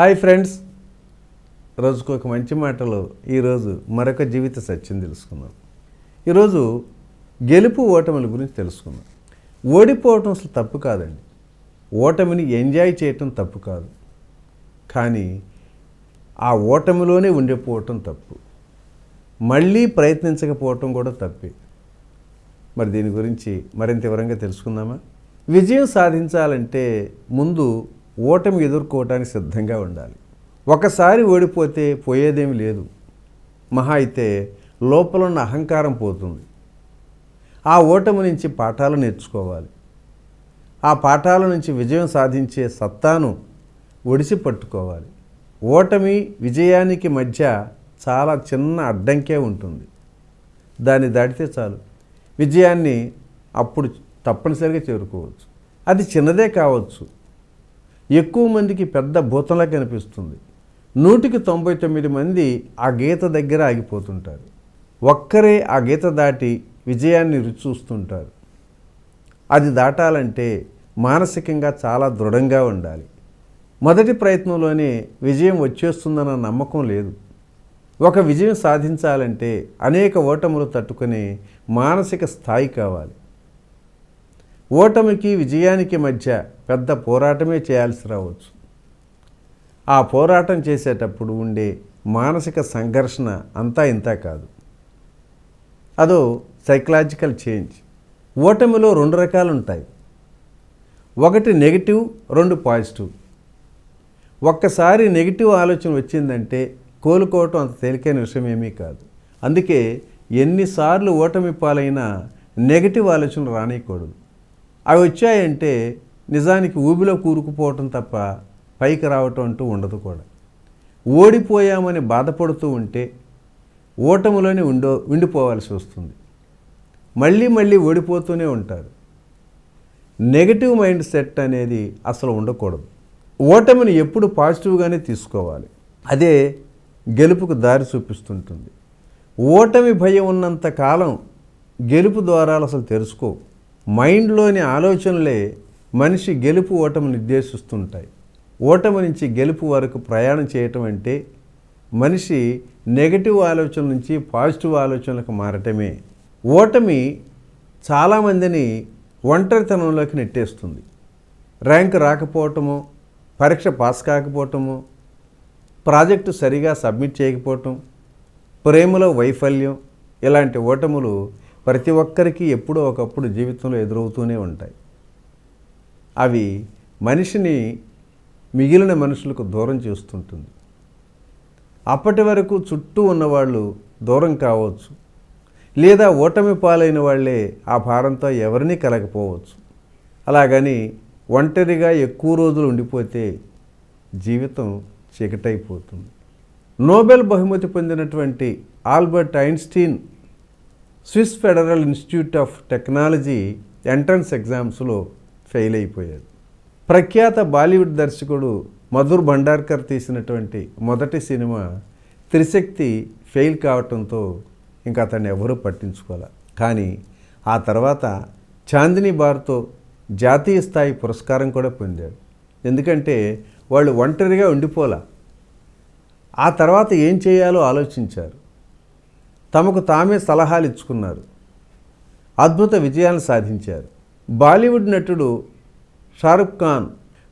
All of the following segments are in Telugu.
Hi friends. రోజుకు ఒక మంచి మాటలో ఈరోజు మరొక జీవిత సత్యం తెలుసుకుందాం. ఈరోజు గెలుపు ఓటముల గురించి తెలుసుకుందాం. ఓడిపోవటం అసలు తప్పు కాదండి. ఓటమిని ఎంజాయ్ చేయటం తప్పు కాదు. కానీ ఆ ఓటమిలోనే ఉండిపోవటం తప్పు. మళ్ళీ ప్రయత్నించకపోవటం కూడా తప్పే. మరి దీని గురించి మరింత వివరంగా తెలుసుకుందామా? విజయం సాధించాలంటే ముందు ఓటమి ఎదుర్కోవటానికి సిద్ధంగా ఉండాలి. ఒకసారి ఓడిపోతే పోయేదేమి లేదు. మహా అయితే లోపల ఉన్న అహంకారం పోతుంది. ఆ ఓటమి నుంచి పాఠాలు నేర్చుకోవాలి. ఆ పాఠాల నుంచి విజయం సాధించే సత్తాను ఒడిసి పట్టుకోవాలి. ఓటమి విజయానికి మధ్య చాలా చిన్న అడ్డంకే ఉంటుంది. దాన్ని దాటితే చాలు. విజయాన్ని అప్పుడు తప్పనిసరిగా చేరుకోవచ్చు. అది చిన్నదే కావచ్చు. ఎక్కువ మందికి పెద్ద భూతంలా కనిపిస్తుంది. నూటికి తొంభై తొమ్మిది మంది ఆ గీత దగ్గర ఆగిపోతుంటారు. ఒక్కరే ఆ గీత దాటి విజయాన్ని రుచి చూస్తుంటారు అది దాటాలంటే మానసికంగా చాలా దృఢంగా ఉండాలి. మొదటి ప్రయత్నంలోనే విజయం వచ్చేస్తుందన్న నమ్మకం లేదు. ఒక విజయం సాధించాలంటే అనేక ఓటములు తట్టుకునే మానసిక స్థాయి కావాలి. ఓటమికి విజయానికి మధ్య పెద్ద పోరాటమే చేయాల్సి రావచ్చు. ఆ పోరాటం చేసేటప్పుడు ఉండే మానసిక సంఘర్షణ అంతా ఇంతా కాదు. అదో సైకలాజికల్ చేంజ్. ఓటమిలో రెండు రకాలు ఉంటాయి ఒకటి నెగిటివ్ రెండు పాజిటివ్. ఒక్కసారి నెగిటివ్ ఆలోచన వచ్చిందంటే కోలుకోవటం అంత తేలికైన విషయం ఏమీ కాదు. అందుకే ఎన్నిసార్లు ఓటమి పాలైనా నెగిటివ్ ఆలోచనలు రానియకూడదు. అవి వచ్చాయంటే నిజానికి ఊబిలో కూరుకుపోవటం తప్ప పైకి రావటం అంటూ ఉండదు కూడా. ఓడిపోయామని బాధపడుతూ ఉంటే ఓటమిలోనే ఉండో ఉండిపోవాల్సి వస్తుంది. మళ్ళీ మళ్ళీ ఓడిపోతూనే ఉంటారు. నెగటివ్ మైండ్ సెట్ అనేది అసలు ఉండకూడదు. ఓటమిని ఎప్పుడు పాజిటివ్గానే తీసుకోవాలి. అదే గెలుపుకు దారి చూపిస్తుంటుంది. ఓటమి భయం ఉన్నంత కాలం గెలుపు ద్వారాలు అసలు తెరుచుకోవు. మైండ్లోని ఆలోచనలే మనిషి గెలుపు ఓటమి నిర్దేశిస్తుంటాయి. ఓటమి నుంచి గెలుపు వరకు ప్రయాణం చేయటం అంటే మనిషి నెగటివ్ ఆలోచన నుంచి పాజిటివ్ ఆలోచనలకు మారటమే. ఓటమి చాలామందిని ఒంటరితనంలోకి నెట్టేస్తుంది. ర్యాంక్ రాకపోవటము పరీక్ష పాస్ కాకపోవటము ప్రాజెక్టు సరిగా సబ్మిట్ చేయకపోవటం ప్రేమలో వైఫల్యం ఇలాంటి ఓటములు ప్రతి ఒక్కరికి ఎప్పుడో ఒకప్పుడు జీవితంలో ఎదురవుతూనే ఉంటాయి. అవి మనిషిని మిగిలిన మనుషులకు దూరం చేస్తుంటుంది. అప్పటి వరకు చుట్టూ ఉన్నవాళ్ళు దూరం కావచ్చు. లేదా ఓటమి పాలైన వాళ్ళే ఆ భారంతో ఎవరినీ కలగపోవచ్చు. అలాగని ఒంటరిగా ఎక్కువ రోజులు ఉండిపోతే జీవితం చీకటైపోతుంది. నోబెల్ బహుమతి పొందినటువంటి Albert Einstein Swiss Federal Institute of Technology entrance ఎగ్జామ్స్లో ఫెయిల్ అయిపోయాడు. ప్రఖ్యాత బాలీవుడ్ దర్శకుడు మధుర్ భండార్కర్ తీసినటువంటి మొదటి సినిమా త్రిశక్తి ఫెయిల్ కావటంతో ఇంకా అతన్ని ఎవరూ పట్టించుకోలే. కానీ ఆ తర్వాత చాందిని బార్తో జాతీయ స్థాయి పురస్కారం కూడా పొందాడు. ఎందుకంటే వాళ్ళు ఒంటరిగా ఉండిపోలా. ఆ తర్వాత ఏం చేయాలో ఆలోచించారు. తమకు తామే సలహాలు ఇచ్చుకున్నారు. అద్భుత విజయాలు సాధించారు. బాలీవుడ్ నటుడు షారుఖ్ ఖాన్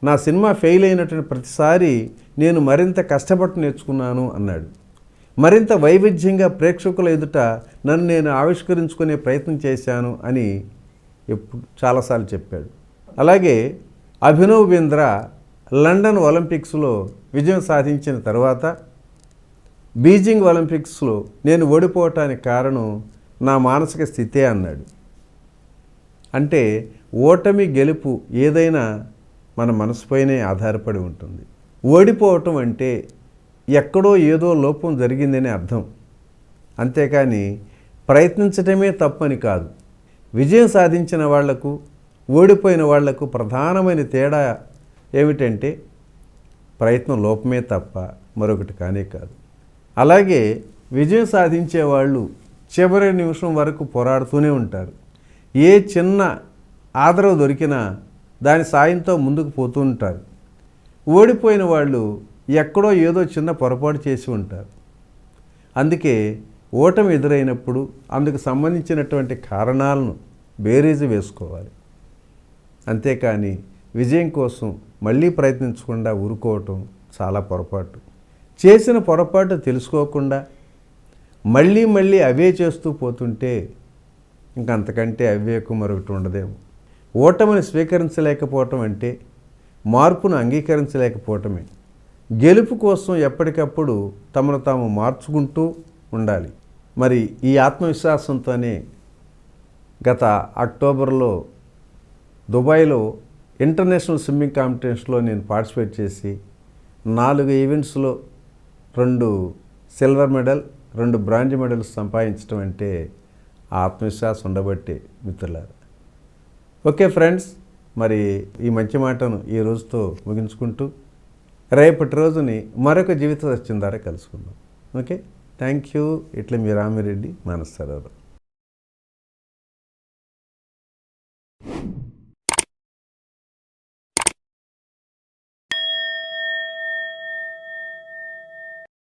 నా సినిమా ఫెయిల్ అయినటువంటి ప్రతిసారి నేను మరింత కష్టపడి నేర్చుకున్నాను అన్నాడు. మరింత వైవిధ్యంగా ప్రేక్షకుల ఎదుట నన్ను నేను ఆవిష్కరించుకునే ప్రయత్నం చేశాను అని ఎప్పుడు చాలాసార్లు చెప్పాడు. అలాగే అభినవ్ బింద్రా లండన్ ఒలింపిక్స్లో విజయం సాధించిన తర్వాత బీజింగ్ ఒలింపిక్స్లో నేను ఓడిపోవటానికి కారణం నా మానసిక స్థితే అన్నాడు. అంటే ఓటమి గెలుపు ఏదైనా మన మనసుపైనే ఆధారపడి ఉంటుంది. ఓడిపోవటం అంటే ఎక్కడో ఏదో లోపం జరిగిందనే అర్థం. అంతేకాని ప్రయత్నించటమే తప్పని కాదు. విజయం సాధించిన వాళ్ళకు ఓడిపోయిన వాళ్ళకు ప్రధానమైన తేడా ఏమిటంటే ప్రయత్నం లోపమే తప్ప మరొకటి కానే కాదు. అలాగే విజయం సాధించే వాళ్ళు చివరి నిమిషం వరకు పోరాడుతూనే ఉంటారు. ఏ చిన్న ఆదరవు దొరికినా దాని సాయంతో ముందుకు పోతూ ఉంటారు. ఓడిపోయిన వాళ్ళు ఎక్కడో ఏదో చిన్న పొరపాటు చేసి ఉంటారు. అందుకే ఓటమి ఎదురైనప్పుడు అందుకు సంబంధించినటువంటి కారణాలను బేరీజు వేసుకోవాలి. అంతేకాని విజయం కోసం మళ్ళీ ప్రయత్నించకుండా ఊరుకోవటం చాలా పొరపాటు. చేసిన పొరపాటు తెలుసుకోకుండా మళ్ళీ మళ్ళీ అవే చేస్తూ పోతుంటే ఇంక అంతకంటే అవివేకం మరొకటి ఉండదేమో. ఓటమిని స్వీకరించలేకపోవటం అంటే మార్పును అంగీకరించలేకపోవటమే. గెలుపు కోసం ఎప్పటికప్పుడు తమను తాము మార్చుకుంటూ ఉండాలి. మరి ఈ ఆత్మవిశ్వాసంతోనే గత అక్టోబర్లో దుబాయ్లో ఇంటర్నేషనల్ స్విమ్మింగ్ కాంపిటీషన్లో నేను పార్టిసిపేట్ చేసి నాలుగు ఈవెంట్స్లో రెండు సిల్వర్ మెడల్ రెండు బ్రాంజ్ మెడల్స్ సంపాదించడం అంటే ఆత్మవిశ్వాసం ఉండబట్టే మిత్రులారు. ఓకే ఫ్రెండ్స్ మరి ఈ మంచి మాటను ఈ రోజుతో ముగించుకుంటూ రేపటి రోజుని మరొక జీవిత సత్యం ద్వారా కలుసుకుందాం. ఓకే థ్యాంక్ యూ ఇట్లా మీ రామిరెడ్డి మానసరావు